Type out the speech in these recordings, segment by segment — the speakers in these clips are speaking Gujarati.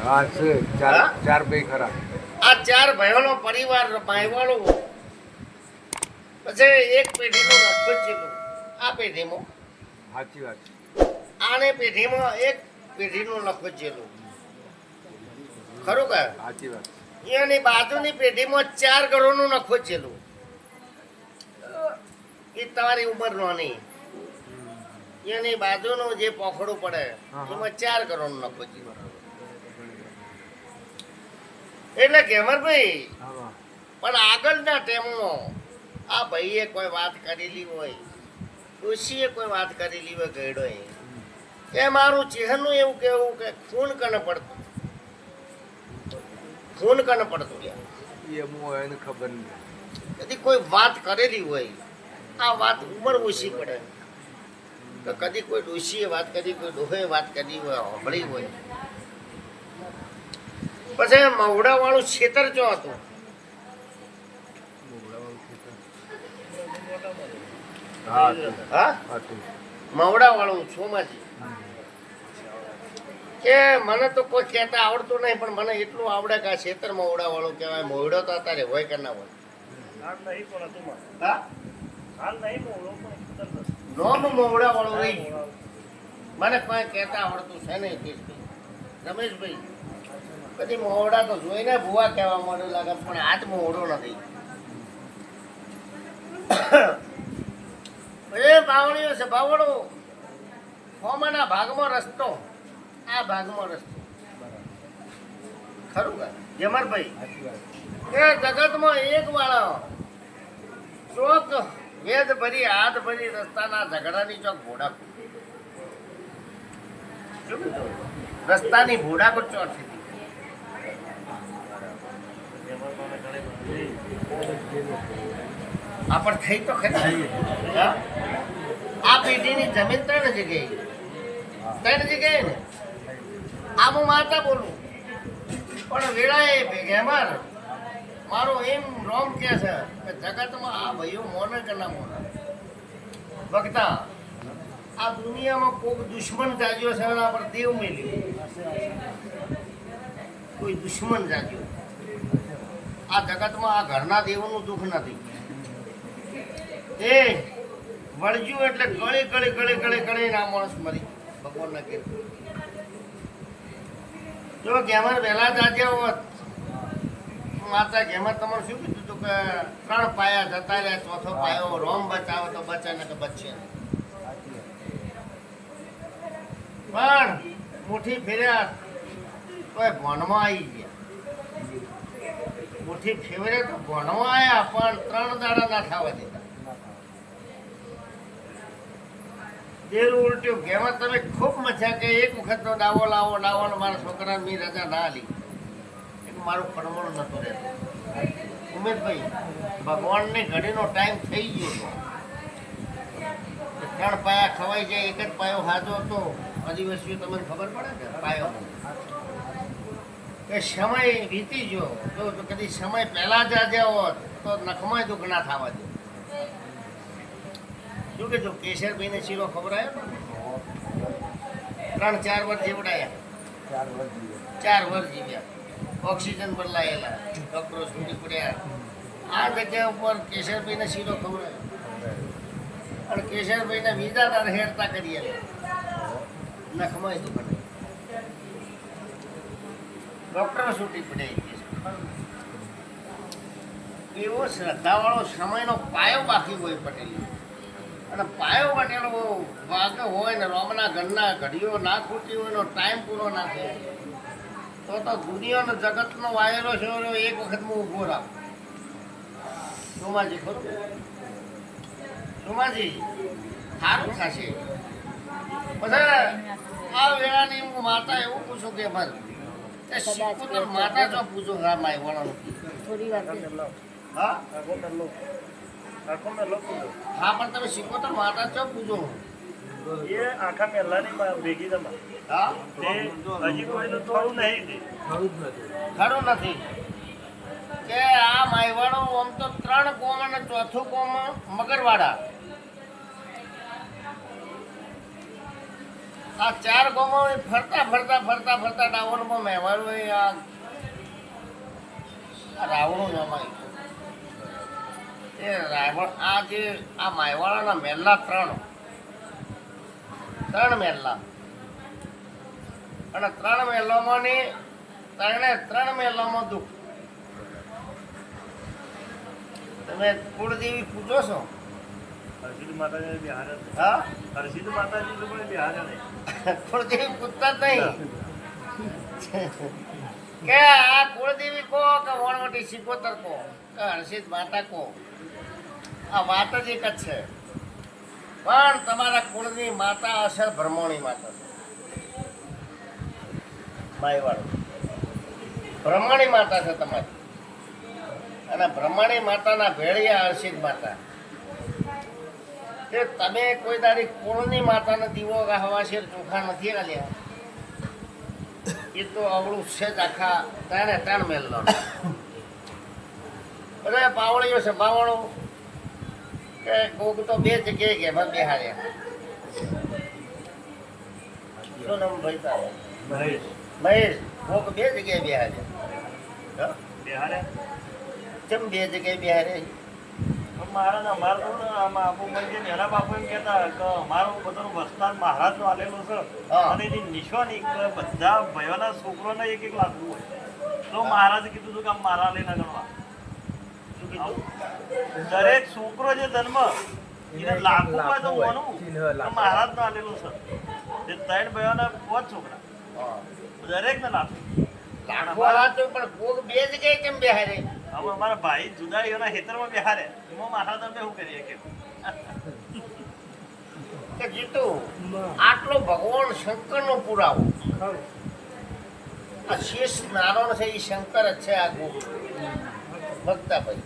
હા છે. ચાર બે ખરા. આ ચાર ભાઈઓનો પરિવાર ભાઈવાળો પછી એક પેઢીનું લગભગ જેટલું આ પેઢીમાં સાચી વાત. આને પેઢીમાં એક પેઢીનું લખત જેલું ખરું કે? સાચી વાત એની બાજુની પેઢીમાં ચાર ઘરોનું નખો જેલું એ તમારી ઉંમરનો નહીં એની બાજુનું જે પોખડું પડે. એમાં ચાર કરોડ નખો જેલું એટલે કેમરભાઈ પણ આગળના ટાઈમમાં આ ભાઈએ કોઈ વાત કરેલી હોય ડોશીએ કોઈ વાત કરેલી હોય ગયડોએ એ મારું ચહેરનું એવું કેવું કે ખૂન કને પડતું. ખૂન કને પડતું એને ખબર નહીં. કદી કોઈ વાત કરેલી હોય આ વાત ઉંમર ઓછી પડે. તો કદી કોઈ ડોશીએ વાત કરી કોઈ ડોહે વાત કરી હોય સાંભળી હોય. પછી મવડા વાળું છેતર ચો હતું. મવડાવાળું મવડા છોમાજી કે મને તો કોઈ કહેતા આવડતું નહીં પણ મને એટલું આવડે કે આ છેતર મવડા વાળું કહેવાય. મોવડો તો અત્યારે હોય કે ના હોય? હાલ નહીં પણ હતું હાલ નહીં મોડો પણ. નોમ મોવડા વાળું રહી ગયું મને કોઈ કહેતા આવડતું છે નહીં કેશભાઈ રમેશભાઈ પછી મોવડા તો જોઈને ભૂવા કહેવા માંડ્યું લાગે પણ હાથ મોવડો નથી. એ બાવળીઓ છે બાવળો. ફોમાના ભાગમાં રસ્તો. આ ભાગમાં રસ્તો. ખરું કે? જમરભાઈ એ જગતમાં એક વાળા ચોક વેદ ભરી હાથ ભરી રસ્તાના ઝઘડાની ચોક ભોડા શું રસ્તાની ભોડા પર બધી આ પણ થઈ તો ખરી. આ પેઢીની જમીન ત્રણ જગ્યાએ. ત્રણ જગ્યાએ ને? આ હું માતા બોલું. પણ વેળાએ ભેગા મારો. એમ રોમ કે છે કે જગતમાં આ ભાઈઓ મોને કે ના મોને? ભક્તા, આ દુનિયામાં કોઈક દુશ્મન જાગ્યો છે એના પર દેવ મેલ્યું કોઈ દુશ્મન જાગ્યો. આ જગતમાં આ ઘરના દેવનું દુઃખ નથી. એ વળજ્યું એટલે કળી કળી કળી કળી કળી ના માણસ મરી ભગવાનના કે જો ગેમર વહેલા જાગ્યા હોત માતા ગેમર તમારે શું કીધું હતું કે ત્રણ પાયા જતા રહ્યા ચોથો પાયો રોમ બચાવો તો બચે ને તો નહીં. પણ મુઠ્ઠી ફેર્યા, તોય ભણમાં આવી ગયા. મુઠ્ઠી ફેવરે તો ભણવા આવ્યા પણ ત્રણ દાડા ના થવા દેતા દેર ઉલટ્યું ઘેમાં તમે ખૂબ મજા કે એક વખતનો દાવો લાવો ને મારા છોકરા મી રજા ના લી એક મારું પરમણ નતો રહેતો. ઉમેશભાઈ ભગવાનને ઘડીનો ટાઈમ થઈ ગયો હતો. ત્રણ પાયા ખવાઈ જાય એક જ પાયો હાજો હતો. આદિવાસીઓ તમને ખબર પડે ને પાયો. કે સમય વીતી ગયો. તો કદી સમય પહેલાં જ આજે હોત તો નખમાં તો ઘણા થવા દે. શું કીધું કેશરભાઈને શીરો ખબર આવ્યો ત્રણ ચાર વર્ષ જીવડાયા. ચાર વર્ષ જીવ્યા. ઓક્સિજન બદલાયેલા ડોક્ટરો છૂટી પડ્યા. આ જગ્યા ઉપર કેશરભાઈને શીરો ખવડાયો. અને કેશરભાઈને વિજાદાર હેરતા કરીએ નખમાં તો પડે. ડોક્ટર છૂટી પડ્યા એવો શ્રદ્ધાવાળો સમયનો પાયો બાકી હોય પટેલ અને પાયો પટેલો વાગ હોય ને રોમના ઘરના ઘડીઓ ના ખૂટી હોય ટાઈમ પૂરો ના થાય. તો તો દુનિયાનો જગતનો વાયરો છે એક વખત હું ઊભો રાખું. સોમાજી ખરું? સોમાજી સારું થશે. પછી આ વેળાની હું માતા એવું પૂછું કે બસ એ શીખું માતા જો પૂછો હા માય વળાનું થોડી હા? પણ તમે શીખો તો માતા ચો પૂછો. એ આખા પહેલાની માં ભેગી તમા હા તે હજી કોઈનું થોડું નહીં. તે. ખરું નથી. કે આ માયવાડો આમ તો ત્રણ કોમ અને ચોથું કોમ મગરવાડા. આ ચાર ગામો ફરતા ફરતા ફરતા ફરતા મહેમાનો આ. રાવણું જમાય એ રાવણ આ જે આ માયવાડાના મહેલા ત્રણ. ત્રણ મહેલા અને ત્રણ મહેલામાંની ત્રણે ત્રણ મહેલામાં દુઃખ. તમે કુળદેવી પૂજો છો? હરસિદ્ધ માતાજી બિહાર જ નહીં. હા? હરસિદ્ધ માતાજી તો પણ બિહાર. કુળદેવી પૂજતા જ નહીં? કે આ કુળદેવી કો કે વણવટી સિકોતર કહો કે હર્ષિત માતા કો? આ વાત જ એક જ છે. પણ તમારા કુળની માતા અસર બ્રહ્મોણી માતા છે. માયવાડ બ્રહ્માણી માતા છે તમારી. અને બ્રહ્માણી માતાના ભેળિયા હર્ષિત માતા. કે તમે કોઈ તારી કુળની માતાને દીવો ગાહવા છે, ચોખા નથી આલ્યા એ તો અવળું છે જ આખા ત્રણે ત્રણ મેલનો. બધા પાવળીઓ છે, બાવળો. કે કોક તો બે જગ્યાએ ઘેમાં બિહાર્યા શું નામ ભાઈ તારે? મહેશ. મહેશ કોક બે જગ્યાએ હા? બિહારે? કેમ બે જગ્યાએ બેહાડ્યા પણ મારા ના મારે તો ને આમાં આપું મને જે બાપુ એમ કહેતા કે અમારું બધાનું વસ્તાર મહારાજનું આલેલું છે. અને એની નિશાની બધા ભાઈઓના છોકરોને એક એક હોય. તો મહારાજે કીધું હતું કે આમ મારા લઈને ગણવા. શું દરેક છોકરો જે જન્મ એને લાખું હોય. તો મહારાજનું આલેલું છે. તે ત્રણ ભાઈઓના પાંચ છોકરા. હા. દરેકને લાખું લાખો હાથ પણ ભોગ બે જગ્યાએ કેમ બેહાડે? હવે અમારા ભાઈ જુદા એના ખેતરમાં બેહારે એમાં મહારાજ તમે શું કરીએ કે? જીતુ આટલો ભગવાન શંકરનો પુરાવો. આ શેષ નારાયણ છે એ શંકર જ છે આ ગુરુ ભક્તાભાઈ.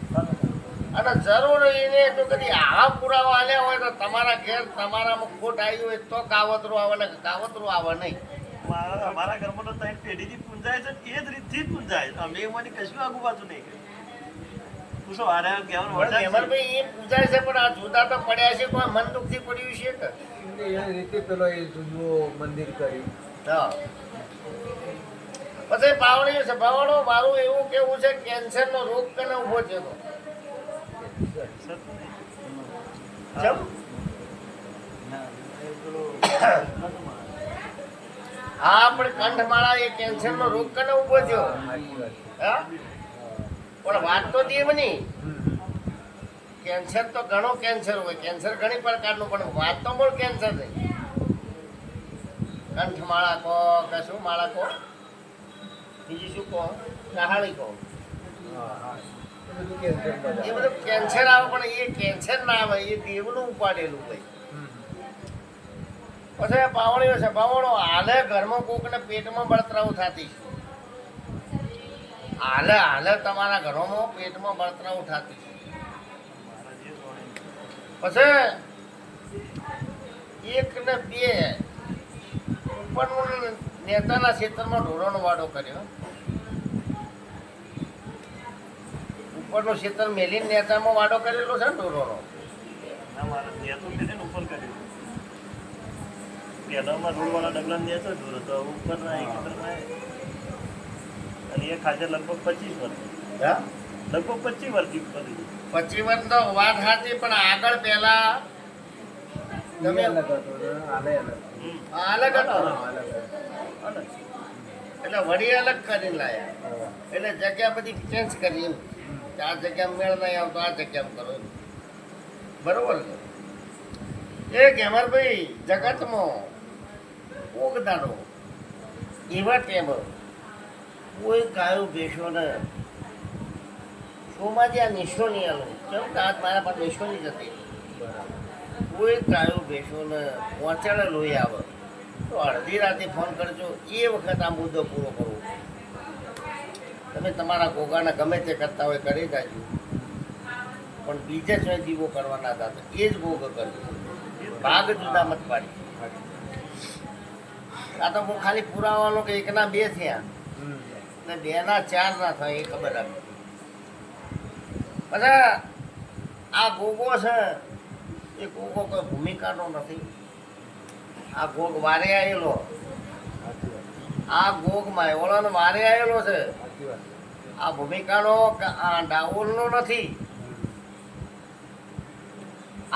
અને જરૂર એને જો કદી આવા પુરાવા આલ્યા હોય તો તમારા ઘેર તમારામાં ખોટ આવી હોય તો કાવતરું આવે ને કાવતરું આવે નહીં. અમારા ઘરમાં તો ત્રણ પેઢીથી પૂંજાય છે એ જ રીતથી જ પૂંજાય અમે એમાંથી કશું આગુ પાછું નહીં કર્યું. પૂછો આરે કહેવાનું વરસાદ એ પૂજાય છે પણ આ જુદા તો પડ્યા છે કોઈ મન દુઃખથી પડ્યું છે કે? એ રીતે પેલો એ જુદું મંદિર કર્યું હા. પછી પાવડી છે મારું એવું કેવું છે કેન્સરનો રોગ કને ઊભો છે તો સત નહીં. ચમ? હા, પણ કંઠમાળા એ કેન્સરનો રોગ કને ઊભો થયો હા પણ વાત તો દેવની. કેન્સર તો ઘણો કેન્સર હોય, કેન્સર ઘણી પ્રકારનું, પણ વાત તો મૂળ કેન્સર નહીં કંઠમાળા કહો કે શું માળા કહો બીજી શું કહો કહાળી કહો. એ બધું કેન્સર કેન્સર આવે, પણ એ કેન્સર ના આવે, એ દેવનું ઉપાડેલું હમ. પછી પાવણીઓ છે. પાવણો હાલે ઘરમાં કોકને પેટમાં બળતરાવ થતી. હાલે હાલે તમારા ઘરોમાં પેટમાં બળતરાવ થતી. પછી એક ને બે ઉપરનું નેતાના ક્ષેત્રમાં ઢોરોનો વાડો કર્યો. ઉપરનું ક્ષેત્ર મેલીન નેતામાં વાડો કરેલો છે ને એને ઉપર પહેલામાં રોડવાળા ડગલા નેતો જ હતો ઉપરના એ ખેતરમાં. અને એ ખાતે લગભગ પચીસ વર્ષ. લગભગ પચીસ વર્ષથી ઉપર પચીસ વર્ષ તો વાત હતી પણ આગળ પહેલા તમે અલગ હતો હતો. એટલે વળી અલગ કરીને લાયા. એટલે જગ્યા બધી ચેન્જ કરી એમ. કે આ જગ્યા મેળ નહીં આવતો આ જગ્યા કરો બરોબર છે? એ ગેમરભાઈ જગતમાં કોક દાડો એવા ટેમ કોઈ ગાયો ભેંસો ને શોમાંથી આ નિશો નહીં આલો. કેમ કે આજ મારા પાસે નિશો નહીં જતી કોઈ ગાયો ભેંસો ને પહોંચાડે લોહી આવે. તો અડધી રાતે ફોન કરજો. એ વખત આ મુદ્દો પૂરો કરવો. તમે તમારા ગોગાને ગમે તે કરતા હોય કરી જાજો પણ બીજા જ જીવો કરવાના એ જ ભોગ કરજો. ભાગ જુદા મત પાડી. આ તો હું ખાલી પુરાવાનો કે એકના બે થયા. ને બે ના ચાર ના થાય, એ ખબર આપી પછી આ ગોગો છે, એ ગોગો કોઈ ભૂમિકાનો નથી. આ ગોગ વારે આવેલો આ ગોગમાં માયવળો વારે આવેલો છે. આ ભૂમિકાનો આ ડાઉનનો નથી.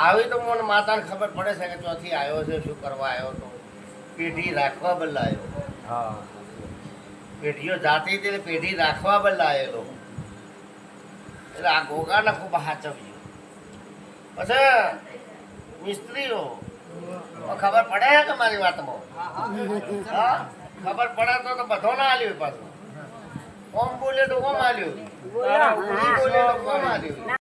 આવી તો મને માતાને ખબર પડે છે કે ચોથી આવ્યો છે, શું કરવા આવ્યો તો. પેઢી રાખવા બદલાયો હા. પેઢીઓ જાતી તેને પેઢી રાખવા બદલાયેલો. એટલે આ ગોગાને ખૂબ હાચવ્યું. પછી મિસ્ત્રીઓ ખબર પડે કે મારી વાતમાં? હા? ખબર પડે તો તો બધો ના આલ્યો પાછું. ઓમ બોલે તો ઓમ આલ્યો બોલે. તો ઓમ આલ્યું